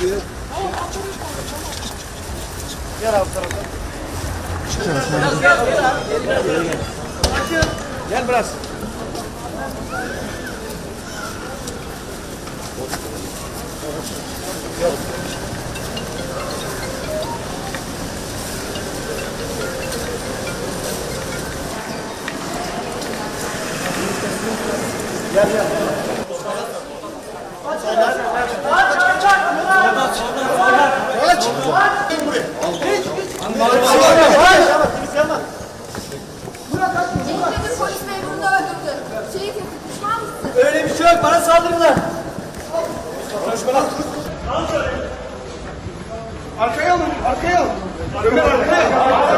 Gel abi tarafa. Gel biraz. Cenk'in polis memurunu öldürdü. Şehit etti. Pişman mısın? Öyle bir şey yok. Bana saldırdılar. Arkaya alın. Arkaya alın. Ömer arkaya.